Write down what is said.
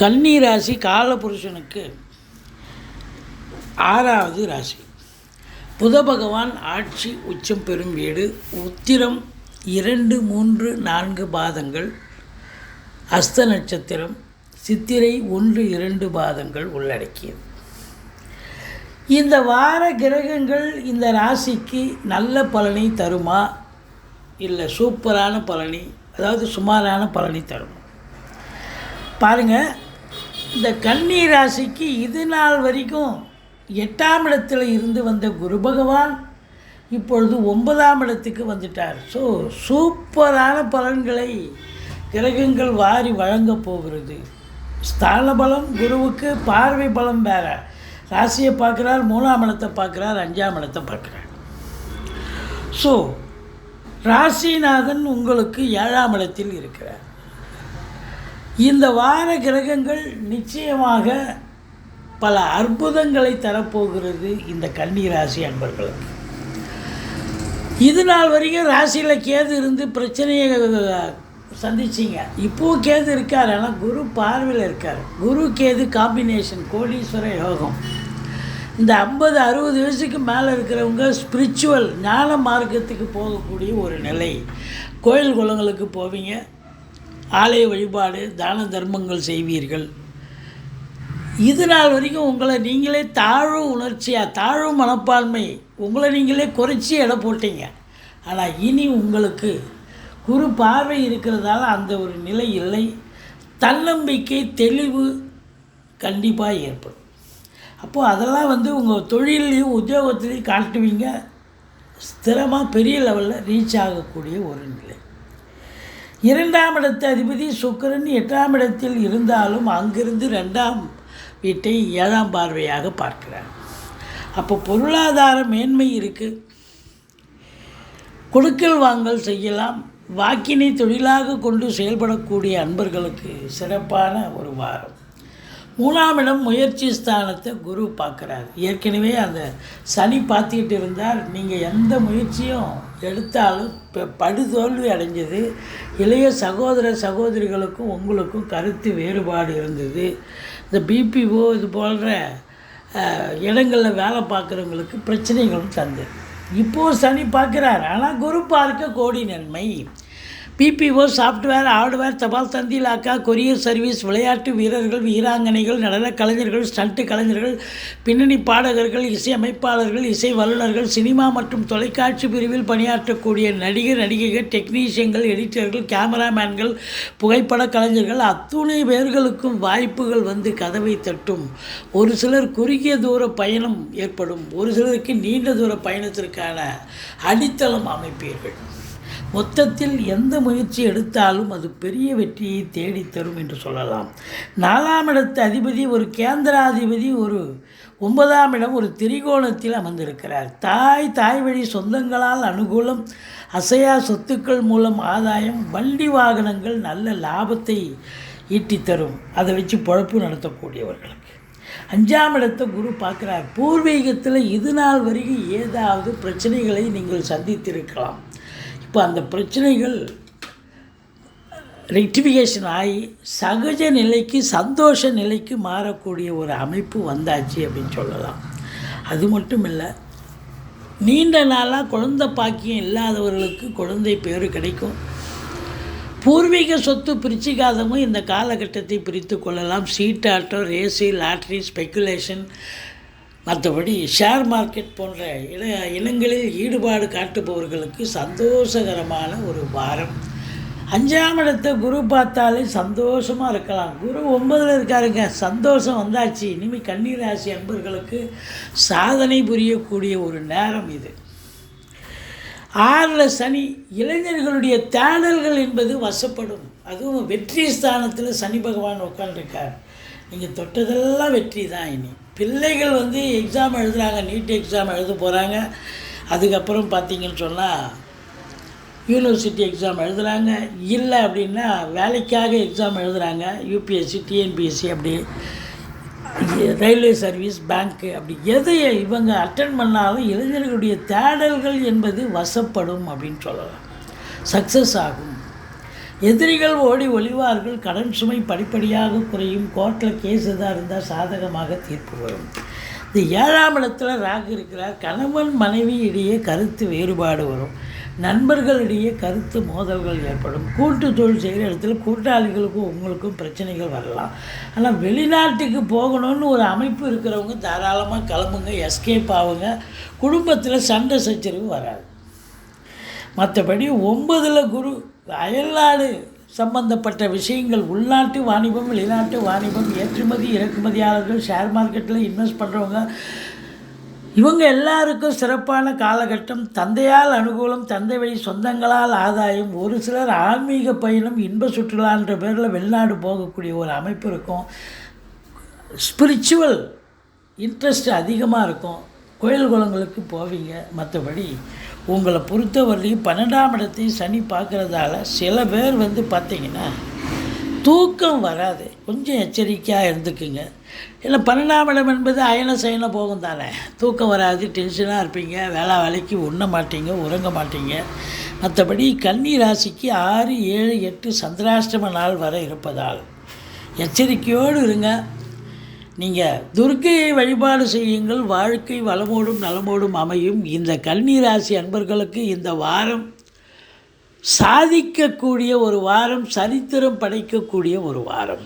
கன்னி ராசி காலபுருஷனுக்கு ஆறாவது ராசி. புத பகவான் ஆட்சி உச்சம் பெறும் வீடு உத்திரம் இரண்டு மூன்று நான்கு பாதங்கள் அஸ்த நட்சத்திரம் சித்திரை ஒன்று இரண்டு பாதங்கள் உள்ளடக்கியது. இந்த வார கிரகங்கள் இந்த ராசிக்கு நல்ல பலனை தருமா? இல்லை சூப்பரான பலனி அதாவது சுமாரான பலனை தருமா? பாருங்கள் இந்த கன்னி ராசிக்கு இது நாள் வரைக்கும் எட்டாம் இடத்துல இருந்து வந்த குரு பகவான் இப்பொழுது ஒன்பதாம் இடத்துக்கு வந்துட்டார். ஸோ சூப்பரான பலன்களை கிரகங்கள் வாரி வழங்கப் போகிறது. ஸ்தான பலம் குருவுக்கு பார்வை பலம் வேற. ராசியை பார்க்குறார் மூணாம் இடத்தை பார்க்குறார் அஞ்சாம் இடத்தை பார்க்குறார். ஸோ ராசிநாதன் உங்களுக்கு ஏழாம் இடத்தில் இருக்கிறார். இந்த வார கிரகங்கள் நிச்சயமாக பல அற்புதங்களை தரப்போகிறது இந்த கன்னி ராசி அன்பர்களுக்கு. இது நாள் வரைக்கும் ராசியில் கேது இருந்து பிரச்சனையை சந்திச்சிங்க. இப்போது கேது இருக்கார் ஆனால் குரு பார்வையில் இருக்கார். குரு கேது காம்பினேஷன் கோடீஸ்வர யோகம். இந்த ஐம்பது அறுபது வயசுக்கு மேலே இருக்கிறவங்க ஸ்பிரிச்சுவல் ஞான மார்க்கத்துக்கு போகக்கூடிய ஒரு நிலை. கோயில் குளங்களுக்கு போவீங்க. ஆலய வழிபாடு தான தர்மங்கள் செய்வீர்கள். இது நாள் வரைக்கும் உங்களை நீங்களே தாழ்வு உணர்ச்சியாக தாழ்வு மனப்பான்மை உங்களை நீங்களே குறைச்சி எடை போட்டீங்க. ஆனால் இனி உங்களுக்கு குரு பார்வை இருக்கிறதால அந்த ஒரு நிலை இல்லை. தன்னம்பிக்கை தெளிவு கண்டிப்பாக ஏற்படும். அப்போது அதெல்லாம் வந்து உங்கள் தொழிலையும் உத்தியோகத்திலையும் காட்டுவீங்க. ஸ்திரமாக பெரிய லெவலில் ரீச் ஆகக்கூடிய ஒரு நிலை. இரண்டாம் இடத்து அதிபதி சுக்கிரன் எட்டாம் இடத்தில் இருந்தாலும் அங்கிருந்து ரெண்டாம் வீட்டை ஏழாம் பார்வையாக பார்க்கிறார். அப்போ பொருளாதார மேன்மை இருக்குது கொடுக்கல் வாங்கல் செய்யலாம். வாக்கினை தொழிலாக கொண்டு செயல்படக்கூடிய அன்பர்களுக்கு சிறப்பான ஒரு வாரம். மூணாம் இடம் முயற்சி ஸ்தானத்தை குரு பார்க்குறாரு. ஏற்கனவே அந்த சனி பார்த்துக்கிட்டு இருந்தால் நீங்கள் எந்த முயற்சியும் எடுத்தாலும் இப்போ படுதோல்வி அடைஞ்சது. இளைய சகோதர சகோதரிகளுக்கும் உங்களுக்கும் கருத்து வேறுபாடு இருந்தது. இந்த பிபிஓ இது போன்ற இடங்களில் வேலை பார்க்குறவங்களுக்கு பிரச்சனைகளும் தந்தது. இப்போது சனி பார்க்குறாரு. ஆனால் குரு பார்க்க கோடி நன்மை. பிபிஓ சாஃப்ட்வேர் ஹார்ட்வேர் தபால் தந்தி லாக்கா கொரியர் சர்வீஸ் விளையாட்டு வீரர்கள் வீராங்கனைகள் நடன கலைஞர்கள் ஸ்டண்ட்டு கலைஞர்கள் பின்னணி பாடகர்கள் இசையமைப்பாளர்கள் இசை வல்லுநர்கள் சினிமா மற்றும் தொலைக்காட்சி பிரிவில் பணியாற்றக்கூடிய நடிகர் நடிகைகள் டெக்னீஷியன்கள் எடிட்டர்கள் கேமராமேன்கள் புகைப்பட கலைஞர்கள் அத்துணை பேர்களுக்கும் வாய்ப்புகள் வந்து கதவை தட்டும். ஒரு சிலர் குறுகிய தூர பயணம் ஏற்படும். ஒரு சிலருக்கு நீண்ட தூர பயணத்திற்கான அடித்தளம் அமைப்பீர்கள். மொத்தத்தில் எந்த முயற்சி எடுத்தாலும் அது பெரிய வெற்றியை தேடித்தரும் என்று சொல்லலாம். நாலாம் இடத்து அதிபதி ஒரு கேந்திராதிபதி ஒரு ஒன்பதாம் இடம் ஒரு திரிகோணத்தில் அமர்ந்திருக்கிறார். தாய் தாய் வழி சொந்தங்களால் அனுகூலம் அசையா சொத்துக்கள் மூலம் ஆதாயம் வண்டி வாகனங்கள் நல்ல லாபத்தை ஈட்டித்தரும் அதை வச்சு பொழப்பு நடத்தக்கூடியவர்களுக்கு. அஞ்சாம் இடத்தை குரு பார்க்குறார். பூர்வீகத்தில் இது நாள் வரைக்கும் ஏதாவது பிரச்சனைகளை நீங்கள் சந்தித்திருக்கலாம். இப்போ அந்த பிரச்சனைகள் ரெக்டிஃபிகேஷன் ஆகி சகஜ நிலைக்கு சந்தோஷ நிலைக்கு மாறக்கூடிய ஒரு அமைப்பு வந்தாச்சு அப்படின்னு சொல்லலாம். அது மட்டும் இல்லை நீண்ட நாளாக குழந்தை பாக்கியம் இல்லாதவர்களுக்கு குழந்தை பேர் கிடைக்கும். பூர்வீக சொத்து பிரிச்சிக்காதவங்க இந்த காலகட்டத்தை பிரித்து கொள்ளலாம். சீட்டாட்டம் ரேஸு லாட்ரி ஸ்பெக்குலேஷன் மற்றபடி ஷேர் மார்க்கெட் போன்ற இன இனங்களில் ஈடுபாடு காட்டுபவர்களுக்கு சந்தோஷகரமான ஒரு வாரம். அஞ்சாம் இடத்தை குரு பார்த்தாலே சந்தோஷமாக இருக்கலாம். குரு ஒன்பதில் இருக்காருங்க. சந்தோஷம் வந்தாச்சு. இனிமேல் கன்னீர் ராசி அன்பர்களுக்கு சாதனை புரியக்கூடிய ஒரு நேரம் இது. ஆறில் சனி இளைஞர்களுடைய தேடல்கள் என்பது வசப்படும். அதுவும் வெற்றி ஸ்தானத்தில் சனி பகவான் உட்காந்துருக்கார் நீங்கள் தொட்டதெல்லாம் வெற்றி தான் இனி. பிள்ளைகள் வந்து எக்ஸாம் எழுதுகிறாங்க நீட் எக்ஸாம் எழுத போகிறாங்க அதுக்கப்புறம் பார்த்தீங்கன்னு சொன்னால் யூனிவர்சிட்டி எக்ஸாம் எழுதுகிறாங்க இல்லை அப்படின்னா வேலைக்காக எக்ஸாம் எழுதுகிறாங்க யூபிஎஸ்சி டிஎன்பிஎஸ்சி அப்படி. ரயில்வே சர்வீஸ் பேங்க்கு அப்படி. எதை இவங்க அட்டன் பண்ணாலும் இளைஞர்களுடைய தேடல்கள் என்பது வசப்படும் அப்படின்னு சொல்லலாம். சக்ஸஸ் ஆகும். எதிரிகள் ஓடி ஒளிவார்கள் கடன் சுமை படிப்படியாக குறையும் கோர்ட்டில் கேஸ் எதாக இருந்தால் சாதகமாக தீர்ப்பு வரும். இந்த ஏழாம் இடத்துல ராகு இருக்கிறார். கணவன் மனைவி இடையே கருத்து வேறுபாடு வரும். நண்பர்களிடையே கருத்து மோதல்கள் ஏற்படும். கூட்டு தொழில் செய்கிற இடத்துல கூட்டாளிகளுக்கும் உங்களுக்கும் பிரச்சனைகள் வரலாம். ஆனால் வெளிநாட்டுக்கு போகணும்னு ஒரு அமைப்பு இருக்கிறவங்க தாராளமாக கிளம்புங்க எஸ்கேப் ஆகுங்க. குடும்பத்தில் சண்டை சச்சரவு வராது. மற்றபடி ஒன்பதில் குரு அயல்நாடு சம்பந்தப்பட்ட விஷயங்கள் உள்நாட்டு வாணிபம் வெளிநாட்டு வாணிபம் ஏற்றுமதி இறக்குமதியாளர்கள் ஷேர் மார்க்கெட்டில் இன்வெஸ்ட் பண்ணுறவங்க இவங்க எல்லாருக்கும் சிறப்பான காலகட்டம். தந்தையால் அனுகூலம் தந்தை வழி சொந்தங்களால் ஆதாயம். ஒரு சிலர் ஆன்மீக பயணம் இன்ப சுற்றுலான்ற பேரில் வெளிநாடு போகக்கூடிய ஒரு அமைப்பு இருக்கும். ஸ்பிரிச்சுவல் இன்ட்ரெஸ்ட் அதிகமாக இருக்கும். கோயில் குளங்களுக்கு போவீங்க மற்றபடி உங்களை பொறுத்தவரையும் பன்னெண்டாம் இடத்தையும் சனி பார்க்குறதால சில பேர் வந்து பார்த்தீங்கன்னா தூக்கம் வராது. கொஞ்சம் எச்சரிக்கையாக இருந்துக்குங்க. இல்லை பன்னெண்டாம் இடம் என்பது அயன சயன போகும் தானே. தூக்கம் வராது டென்ஷனாக இருப்பீங்க. வேளா வேலைக்கு உண்ண மாட்டீங்க உறங்க மாட்டீங்க. மற்றபடி கன்னி ராசிக்கு ஆறு ஏழு எட்டு சந்திராஷ்டம நாள் வரை இருப்பதால் எச்சரிக்கையோடு இருங்க. நீங்கள் துர்க்கையை வழிபாடு செய்யுங்கள் வாழ்க்கை வளமோடும் நலமோடும் அமையும். இந்த கன்னிராசி அன்பர்களுக்கு இந்த வாரம் சாதிக்கக்கூடிய ஒரு வாரம் சரித்திரம் படைக்கக்கூடிய ஒரு வாரம்.